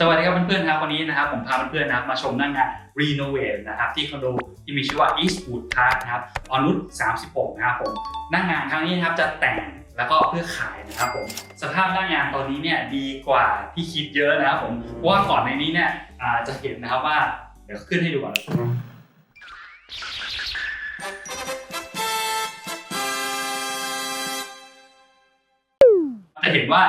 สวัสดีครับเพื่อนๆครับวันนี้นะครับผมพาเพื่อนๆนะครับมาชมหน้างาน Renovate นะครับที่คอนโดที่มีชื่อว่า Eastwood Park นะครับอนุช36 นะครับผมหน้างานครั้งนี้นะครับจะแต่งแล้วก็เพื่อขายนะครับผมสภาพหน้างานตอนนี้เนี่ยดีกว่าที่คิดเยอะนะครับผมเพราะว่าก่อนในนี้เนี่ยอาจะเห็นนะครับว่าเดี๋ยวขึ้นให้ดูก่อนนะจะเห็นว่า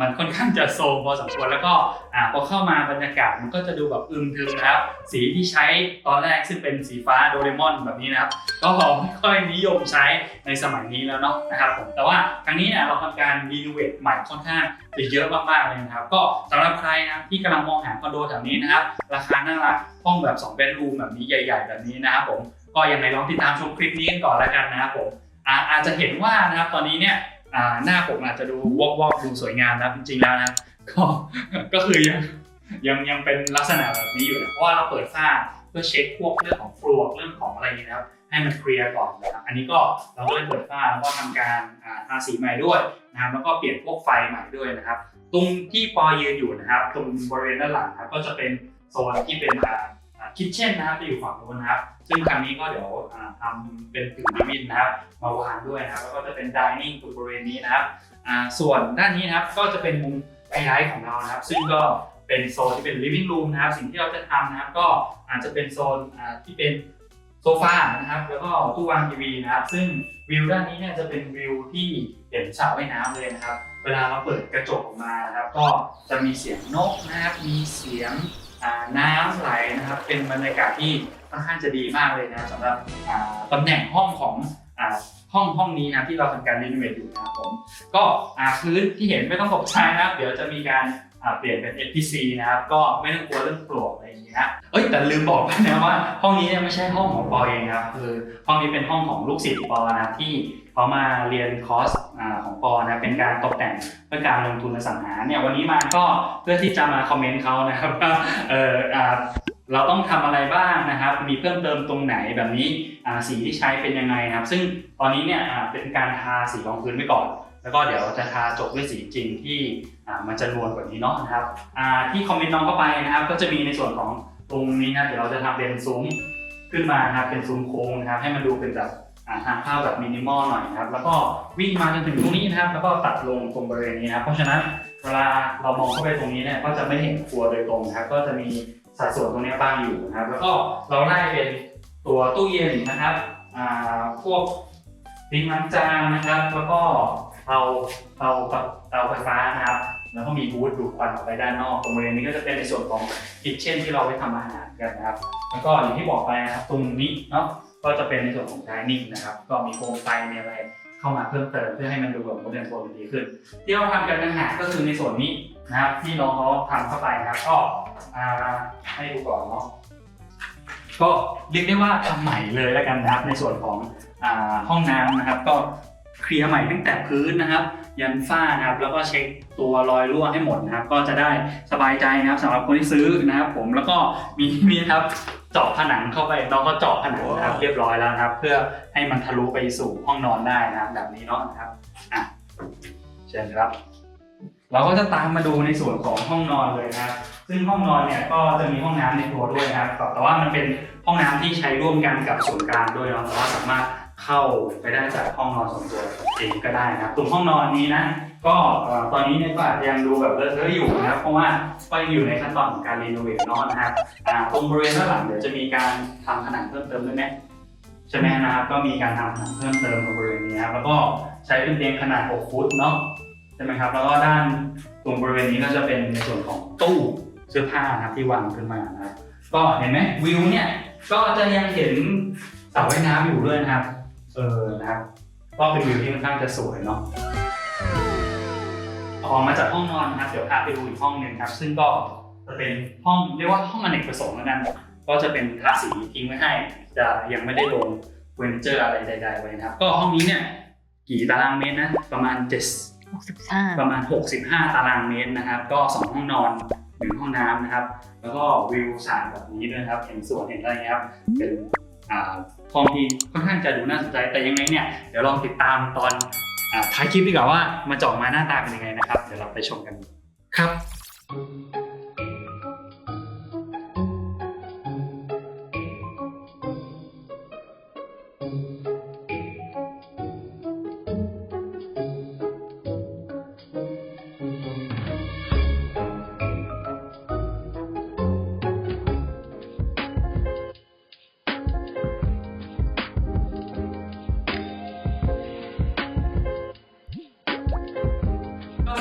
มันค่อนข้างจะโซมพอสมควรแล้วก็อ่าพอเข้ามาบรรยากาศมันก็จะดูแบบอึมครึมนะครับ สีที่ใช้ตอนแรกซึ่งเป็นสีฟ้าโดเรมอนแบบนี้นะครับ ก็ไม่ค่อยนิยมใช้ในสมัยนี้แล้วเนาะนะครับผมแต่ว่าครั้งนี้เนี่ยเราทำการรีโนเวทใหม่ค่อนข้างจะเยอะมากๆเลยนะครับ ก็สำหรับใครนะที่กำลังมองหาคอนโดแถวนี้นะครับ ราคาน่ารักห้องแบบ2 bedroom แบบนี้ใหญ่ ๆ แบบนี้นะครับผมก็ยังไงลองติดตามชมคลิปนี้กันก่อนแล้วกันนะครับผมอาอาจจะเห็นว่านะครับตอนนี้เนี่ย หน้าผมอาจจะดูวอกวอกดูสวยงามนะจริงๆแล้วนะก็ก็คือยังยังยังเป็นลักษณะแบบนี้อยู่นะเพราะว่าเราเปิดฝ้าเพื่อเช็คพวกเรื่องของฟลูเรื่องของอะไรอย่างนี้นะครับให้มันเคลียร์ก่อนนะครับอันนี้ก็เราก็เลยเปิดฝ้าแล้วก็ทำการทาสีใหม่ด้วยนะครับแล้วก็เปลี่ยนพวกไฟใหม่ด้วยนะครับ ตรงที่ปอยืนอยู่นะครับ ตรงบริเวณด้านหลังนะครับก็จะเป็นโซนที่เป็น คิทเช่นนะครับจะอยู่ฝั่งนู้นนะครับ ซึ่งครั้งนี้ก็เดี๋ยวทำเป็นผิวดิวินนะครับมาวางด้วยนะครับ แล้วก็จะเป็นดิเนิ่งตรงบริเวณนี้นะครับส่วนด้านนี้นะครับก็จะเป็นมุมไฮไลท์ของเรานะครับ ซึ่งก็เป็นโซนที่เป็น living room นะครับ สิ่งที่เราจะทำนะครับ ก็อาจจะเป็นโซนที่เป็นโซฟานะครับ แล้วก็ตู้วางทีวีนะครับ ซึ่งวิวด้านนี้เนี่ยจะเป็นวิวที่เห็นสระว่ายน้ำเลยนะครับ เวลาเราเปิดกระจกออกมานะครับ ก็จะมีเสียงนกนะครับ มีเสียง น้ำไหลนะครับ เป็นบรรยากาศที่ค่อนข้างจะดีมากเลยนะสำหรับอ่าตำแหน่งห้องของอ่าห้องห้องนี้นะที่เราทำการรีโนเวทอยู่นะครับผม ก็อ่าพื้นที่เห็นไม่ต้องตกใจนะครับเดี๋ยวจะมีการอ่าเปลี่ยนเป็น FPC นะครับ ก็ไม่ต้องกลัวเรื่องปลวกอะไรอย่างเงี้ยเอ้ยแต่ลืมบอกไปนะว่า ห้องนี้เนี่ยไม่ใช่ห้องของปอเองครับคือห้องนี้เป็นห้องของลูกศิษย์ปอนะที่เขามาเรียนคอร์ส ของปอนะเป็นการตกแต่งเพื่อการลงทุนอสังหาเนี่ยวันนี้มาก็เพื่อที่จะมาคอมเมนต์เขานะครับว่าเออเราต้องทำอะไรบ้างนะครับ มีเพิ่มเติมตรงไหนแบบนี้สีที่ใช้เป็นยังไงนะครับ ซึ่งตอนนี้เนี่ยเป็นการทาสีรองพื้นไว้ก่อน แล้วก็เดี๋ยวจะทาจบด้วยสีจริงที่มันจะนวลกว่านี้เนาะนะครับที่คอมเมนต์น้องเข้าไปนะครับ ก็จะมีในส่วนของตรงนี้นะเดี๋ยวเราจะทำเป็นซุ้มขึ้นมานะครับเป็นซุ้มโค้งนะครับ ให้มันดูเป็นแบบ ทางเข้าแบบมินิมอลหน่อยนะครับ แล้วก็วิ่งมาจนถึงตรงนี้นะครับ แล้วก็ตัดลงตรงบริเวณนี้นะครับ เพราะฉะนั้นเวลาเรามองเข้าไปตรงนี้เนี่ยก็จะไม่เห็นครัวโดยตรงนะครับ ก็จะมีสัดส่วนตรงนี้บ้างอยู่นะครับ แล้วก็เราไล่เป็นตัวตู้เย็นนะครับพวกทิ้งล้างจานนะครับ แล้วก็เตาเตาเตาไฟฟ้านะครับ แล้วก็มีบูธดูดควันออกไปด้านนอกตรงบริเวณนี้ก็จะเป็นในส่วนของคิทเช่นที่เราไว้ทำอาหารกันนะครับ แล้วก็อย่างที่บอกไปนะครับตรงนี้เนาะ ก็จะเป็นในส่วนของ dining นะครับ ก็มีโคมไฟมีอะไรเข้ามาเพิ่มเติมเพื่อให้มันดูแบบโมเดิร์นโทนดีขึ้น ที่เราทำกันอาหาก็คือในส่วนนี้นะครับที่น้องเขาทำเข้าไปนะครับก็อ่าให้ดูก่อนเนาะก็เรียกได้ว่าทำใหม่เลยแล้วกันนะครับในส่วนของอห้องน้ำนะครับ ก็เคลียร์ใหม่ตั้งแต่พื้นนะครับ ยันฝ้านะครับแล้วก็เช็คตัวรอยรั่วให้หมดนะครับ ก็จะได้สบายใจนะครับสำหรับคนที่ซื้อนะครับ ผมแล้วก็มีนี่ครับ เจาะผนังเข้าไปน้องก็เจาะผนังนะครับ เรียบร้อยแล้วนะครับ เพื่อให้มันทะลุไปสู่ห้องนอนได้นะครับ แบบนี้เนาะนะครับอะเชิญครับ เราก็จะตามมาดูในส่วนของห้องนอนเลยนะครับ ซึ่งห้องนอนเนี่ยก็จะมีห้องน้ำในตัวด้วยนะครับแต่ว่ามันเป็นห้องน้ำที่ใช้ร่วมกันกับส่วนกลางด้วยเนาะแต่ว่าสามารถ เข้าไปได้จากห้องนอนส่วนตัวเองก็ได้นะครับตรงห้องนอนนี้นะ ก็ตอนนี้เนี่ยก็อาจจะยังดูแบบเลอะเทอะอยู่นะครับ เพราะว่าก็ยังอยู่ในขั้นตอนของการรีโนเวทนอนนะครับตรงบริเวณด้านหลังเดี๋ยวจะมีการทำผนังเพิ่มเติมด้วยไหมใช่ไหมนะครับ ก็มีการทำผนังเพิ่มเติมตรงบริเวณนี้นะครับแล้วก็ใช้เป็นเตียงขนาด 6 ฟุตเนาะใช่ไหมครับ แล้วก็ด้านตรงบริเวณนี้ก็จะเป็นในส่วนของตู้เสื้อผ้านะครับที่วางขึ้นมานะครับก็เห็นไหมวิวเนี่ยก็จะยังเห็นสระว่ายน้ำอยู่ด้วยนะครับ เออนะครับก็เป็นวิวที่ค่อนข้างจะสวยเนาะออกมาจากห้องนอนนะครับเดี๋ยวพาไปดูอีกห้องหนึ่งครับ ซึ่งก็จะเป็นห้องเรียกว่าห้องอเนกประสงค์แล้วกันก็จะเป็นทาสีทิ้งไว้ให้ จะยังไม่ได้ลงเฟอร์นิเจอร์อะไรใด ๆ ไว้นะครับ ก็ห้องนี้เนี่ยกี่ตารางเมตรนะประมาณ7หกสิบห้าประมาณ 65 ตารางเมตรนะครับ ก็ 2 ห้องนอนหนึ่งห้องน้ำนะครับ แล้วก็วิวสระแบบนี้ด้วยนะครับ เห็นสวนเห็นอะไรเงี้ยครับเป็น อ่ามที่ค่อนข้างจะดูน่าสนใจ แต่ยังไงเนี่ยเดี๋ยวลองติดตามตอนอท้ายคลิปดีกว่าว่ามาจอกมาหน้าตาเป็นยังไงนะครับ เดี๋ยวเราไปชมกันครับ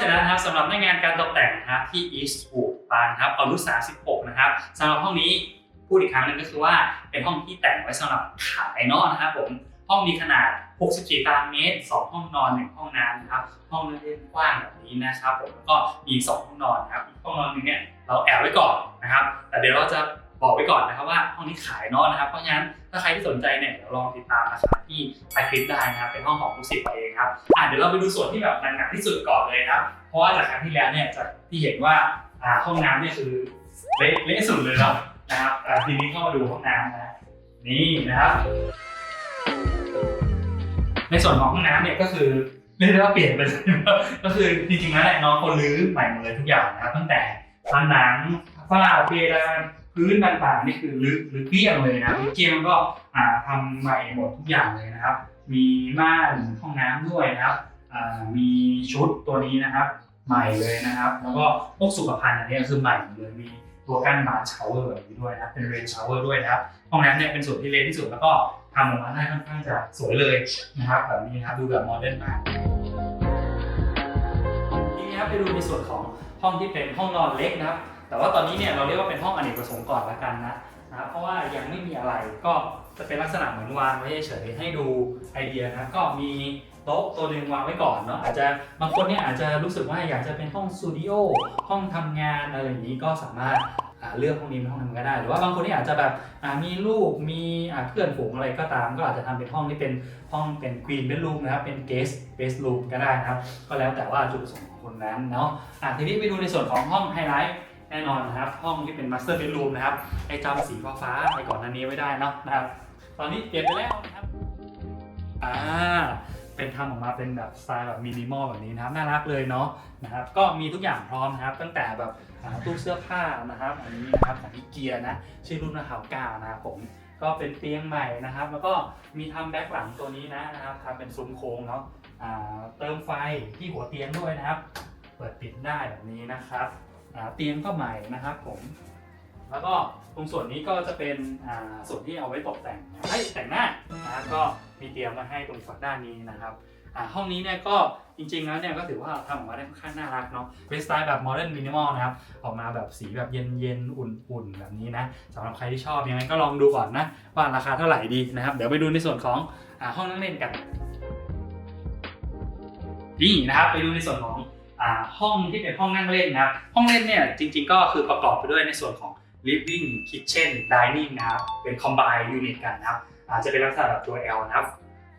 สร็จแล้วนะครับสำหรับในงานการตกแต่งนะครับที่ Eastwood ปานครับเอารุษา16 นะครับสำหรับห้องนี้พูดอีกครั้งหนึงก็คือว่าเป็นห้องที่แต่งไว้สำหรับขายเนาะนะครับผมห้องมีขนาด 64 ตารางเมตร 2 ห้องนอน 1 ห้องน้ำนะครับ ห้องเล่นกว้างแบบนี้นะครับผมแล้วก็มี 2 ห้องนอนนะครับห้องนอนหนึงเนี่ยเราแอบไว้ก่อนนะครับ แต่เดี๋ยวเราจะ บอกไว้ก่อนนะครับว่าห้องนี้ขายเนาะนะครับ เพราะฉะนั้นถ้าใครที่สนใจเนี่ยเดี๋ยวลองติดตามราคาที่ใต้คลิปได้นะครับ เป็นห้องของลูกศิษย์เราเองครับอะเดี๋ยวเราไปดูส่วนที่แบบหนักๆที่สุดก่อนเลยนะครับ เพราะว่าจากครั้งที่แล้วเนี่ยจากที่เห็นว่าอ่าห้องน้ำเนี่ยคือเละเละสุดเลยเนาะนะครับอ่าทีนี้เข้ามาดูห้องน้ำนะนี่นะครับ ในส่วนของห้องน้ำเนี่ยก็คือเรียกได้ว่าเปลี่ยนไปเลยก็คือจริงๆแล้วเนี่ยน้องเขาลื้อใหม่หมดเลยทุกอย่างนะครับตั้งแต่ผนังฝ้าเพดาน พื้นต่างๆนี่คือลื้อลื้อเกี้ยงเลยนะเกี้ยงก็อ่าทำใหม่หมดทุกอย่างเลยนะครับ มีม่านห้องน้ำด้วยนะครับมีชุดตัวนี้นะครับ ใหม่เลยนะครับ แล้วก็พวกสุขภัณฑ์อันนี้คือใหม่เลยมีตัวกั้นบาร์ชาวเวอร์แบบนี้ด้วยนะเป็นเรนชาวเวอร์ด้วยนะครับห้องน้ำเนี่ยเป็นส่วนที่เล็กที่สุดแล้วก็ทำออกมาได้ค่อนข้างจะสวยเลยนะครับแบบนี้นะครับดูแบบโมเดิร์นมากทีนี้ครับไปดูในส่วนของห้องที่เป็นห้องนอนเล็กนะครับ แต่ว่าตอนนี้เนี่ยเราเรียกว่าเป็นห้องอเนกประสงค์ก่อนละกันนะนะเพราะว่ายังไม่มีอะไรก็จะเป็นลักษณะเหมือนวางไว้เฉยๆให้ดูไอเดียนะก็มีโต๊ะตัวหนึ่งวางไว้ก่อนเนาะอาจจะบางคนเนี่ยอาจจะรู้สึกว่าอยากจะเป็นห้องสตูดิโอห้องทำงานอะไรอย่างนี้ก็สามารถเลือกห้องนี้เป็นห้องทำงานได้ หรือว่าบางคนที่อาจจะแบบมีลูกมีเพื่อนฝูงอะไรก็ตาม ก็อาจจะทำเป็นห้องที่เป็นห้องเป็นควีนเบดรูมนะครับเป็นเกสเบสรูมก็ได้นะครับ ก็แล้วแต่ว่าจุดประสงค์ของคนนั้นเนาะะทีนี้ไปดูในส่วนของห้องไฮไลท์ แน่นอนนะครับ ห้องที่เป็นมาสเตอร์เบดรูมนะครับ ไอจำสีฟ้าๆไปก่อนหน้านี้ไว้ได้เนาะนะครับ ตอนนี้เปลี่ยนไปแล้วนะครับอ่าเป็นทำออกมาเป็นแบบสไตล์แบบมินิมอลแบบนี้นะครับน่ารักเลยเนาะนะครับก็มีทุกอย่างพร้อมนะครับ ตั้งแต่แบบตู้เสื้อผ้านะครับ อันนี้นะครับของอีเกียนะชื่อรุ่นนะฮาวกานะครับผมก็เป็นเตียงใหม่นะครับ แล้วก็มีทำแบ็คหลังตัวนี้นะนะครับทำเป็นซุ้มโค้งเนาะอ่าเติมไฟที่หัวเตียงด้วยนะครับ เปิดปิดได้แบบนี้นะครับ เตียงก็ใหม่นะครับผม แล้วก็ตรงส่วนนี้ก็จะเป็นส่วนที่เอาไว้ตกแต่งให้แต่งหน้านะก็มีเตรียมมาให้ตรงฝั่งด้านนี้นะครับห้องนี้เนี่ยก็จริงๆแล้วเนี่ยก็ถือว่าทำออกมาได้ค่อนข้างน่ารักเนาะเป็นสไตล์แบบโมเดิร์นมินิมอลนะครับ ออกมาแบบสีแบบเย็นๆ อุ่นๆ แบบนี้นะสำหรับใครที่ชอบยังไงก็ลองดูก่อนนะว่าราคาเท่าไหร่ดีนะครับ เดี๋ยวไปดูในส่วนของอห้องนั่งเล่นกันนี่นะครับไปดูในส่วนของ ห้องที่เป็นห้องนั่งเล่นนะครับ ห้องเล่นเนี่ยจริง ๆ ก็คือประกอบไปด้วยในส่วนของ living kitchen dining นะครับ เป็น combine unit กันนะครับอาจจะเป็นลักษณะแบบตัว L นะครับ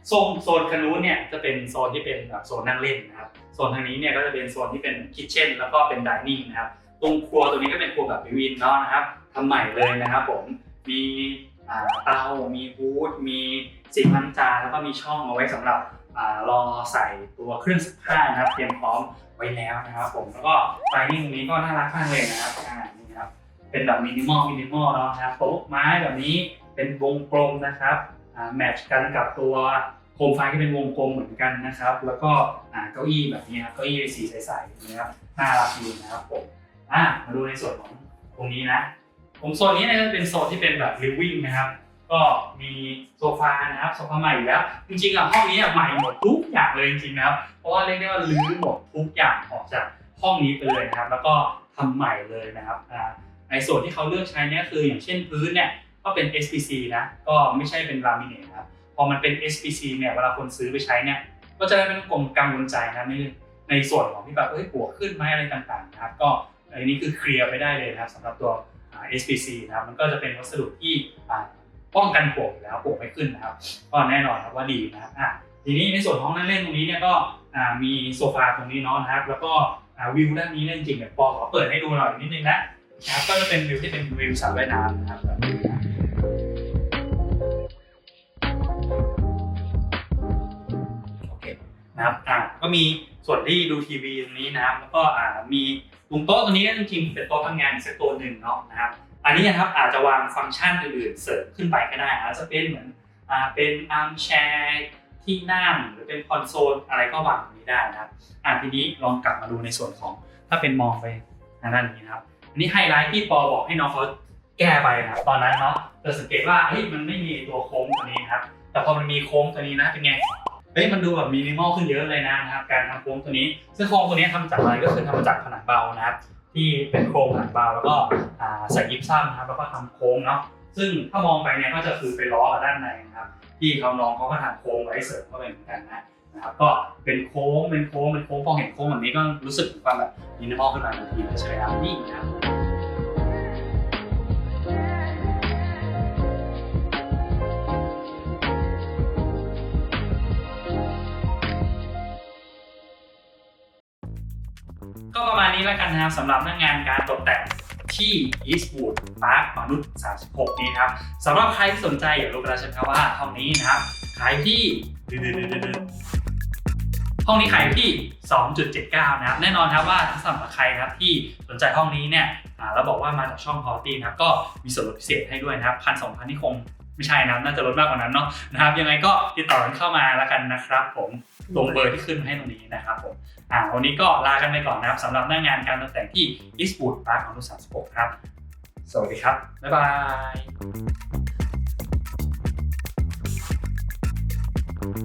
โซนโซนคันนู้นเนี่ยจะเป็นโซนที่เป็นแบบโซนนั่งเล่นนะครับโซนทางนี้เนี่ยก็จะเป็นโซนที่เป็น kitchen แล้วก็เป็น dining นะครับตรงครัวตัวนี้ก็เป็นครัวแบบวินเนาะนะครับทำใหม่เลยนะครับผมมีอ่าเตา มีฮูดมีสิงล้างจานแล้วก็มีช่องเอาไว้สำหรับ รอใส่ตัวเครื่องซักผ้านะครับ เตรียมพร้อมไว้แล้วนะครับ ผมแล้วก็ไฟนิ่งนี้ก็น่ารักมากเลยนะครับอ่านี่นะครับเป็นแบบมินิมอลมินิมอลเนาะครับโต๊ะไม้แบบนี้เป็นวงกลมนะครับแมทช์กันกับตัวโคมไฟที่เป็นวงกลมเหมือนกันนะครับ แล้วก็เก้าอี้แบบนี้ครับเก้าอี้สีใสๆนะครับน่ารักดีนะครับผมอ่ามาดูในส่วนของตรงนี้นะผมโซนนี้เนี่ยเป็นโซนที่เป็นแบบ living นะครับ ก็มีโซฟานะครับโซฟาใหม่อยู่แล้ว จริงๆอะห้องนี้อะใหม่หมดทุกอย่างเลยจริงๆนะครับเพราะว่าเรียกได้ว่ารื้อหมดทุกอย่างออกจากห้องนี้ไปเลยนะครับ แล้วก็ทำใหม่เลยนะครับในส่วนที่เขาเลือกใช้เนี่ยคืออย่างเช่นพื้นเนี่ยก็เป็น SPC นะก็ไม่ใช่เป็นลามิเนตนะครับพอมันเป็น SPC เนี่ยเวลาคนซื้อไปใช้เนี่ยก็จะได้ไม่ต้องกังวลใจนะในในส่วนของที่แบบเอ้ยปวกขึ้นไหมอะไรต่างๆนะครับ ก็อันนี้คือเคลียร์ไปได้เลยนะครับสำหรับตัว SPC นะครับมันก็จะเป็นวัสดุที่ ป้องกันปวกแล้วปวกไม่ขึ้นนะครับ ก็แน่นอนครับว่าดีนะครับอะทีนี้ในส่วนของนั่งเล่นตรงนี้เนี่ยก็มีโซฟาตรงนี้เนาะนะครับ แล้วก็วิวด้านนี้เนี่ยจริงๆเนี่ยปอขอเปิดให้ดูหน่อยนิดนึงนะนะครับก็จะเป็นวิวที่เป็นวิวสระว่ายน้ำนะครับแบบนี้นะโอเคนะครับอะก็มีส่วนที่ดูทีวีตรงนี้นะครับแล้วก็อ่ามีตรงโต๊ะตรงนี้จริงๆเป็นโต๊ะทำงานอีกสักตัวหนึ่งเนาะนะครับ อันนี้นะครับอาจจะวางฟังก์ชันอื่นๆเสริมขึ้นไปก็ได้อาจจะเป็นเหมือนอ่าเป็นอาร์มแชร์ที่นั่งหรือเป็นคอนโซลอะไรก็วางตรงนี้ได้นะครับอ่าทีนี้ลองกลับมาดูในส่วนของถ้าเป็นมองไปทางด้านนี้นะครับอันนี้ไฮไลท์ที่ปอบอกให้น้องเขาแก้ไปนะครับตอนนั้นเนาะจะสังเกตว่าเฮ้ยมันไม่มีตัวโค้งตัวนี้นะครับแต่พอมันมีโค้งตัวนี้นะเป็นไงเฮ้ยมันดูแบบมินิมอลขึ้นเยอะเลยนะครับการทำโค้งตัวนี้ซึ่งโค้งตัวนี้ทำจากอะไรก็คือทำมาจากผนังเบานะครับ ที่เป็นโครงหลังเบาแล้วก็ใส่ยิปซัมนะครับแล้วก็ทำโค้งเนาะซึ่งถ้ามองไปเนี่ยก็จะคือไปล้อกับด้านในนะครับที่เขาน้องเขาก็ทำโค้งไว้เสริมเข้าไปเหมือนกันนะนะครับก็เป็นโค้งเป็นโค้งเป็นโค้งพอเห็นโค้งแบบนี้ก็รู้สึกถึงความแบบมินิมอลขึ้นมาทันทีเลยใช่ไหมครับนี่นะครับ ประมาณนี้แล้วกันนะครับสำหรับหน้างานการตกแต่งที่ Eastwood Park มนุษย์ 36 นี้ครับสำหรับใครที่สนใจอยากรู้กันแล้วใช่ไหมครับว่าห้องนี้นะครับขายที่ดืดๆๆๆห้องนี้ขายที่ 2.79 นะครับ แน่นอนครับว่าถ้าสำหรับใครนะครับที่สนใจห้องนี้เนี่ยอ่าบอกว่ามาจากช่องพอตีนะครับก็มีส่วนลดพิเศษให้ด้วยนะครับพันสองพันนี่คง ไม่ใช่นะน่าจะลดมากกว่านั้นเนาะนะครับ ยังไงก็ติดต่อเข้ามาแล้วกันนะครับ ผมตรงเบอร์ที่ขึ้นให้ตรงนี้นะครับผมอ่าวันนี้ก็ลากันไปก่อนนะครับสำหรับหน้างานการตกแต่งที่อีสปูดพาร์คของนุสาวรีย์ครับ สวัสดีครับ บ๊ายบา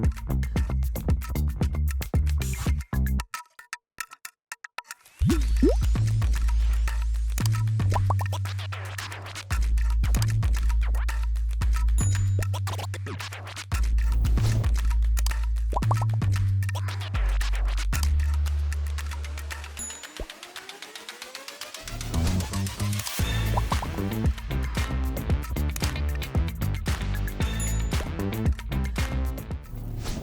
ย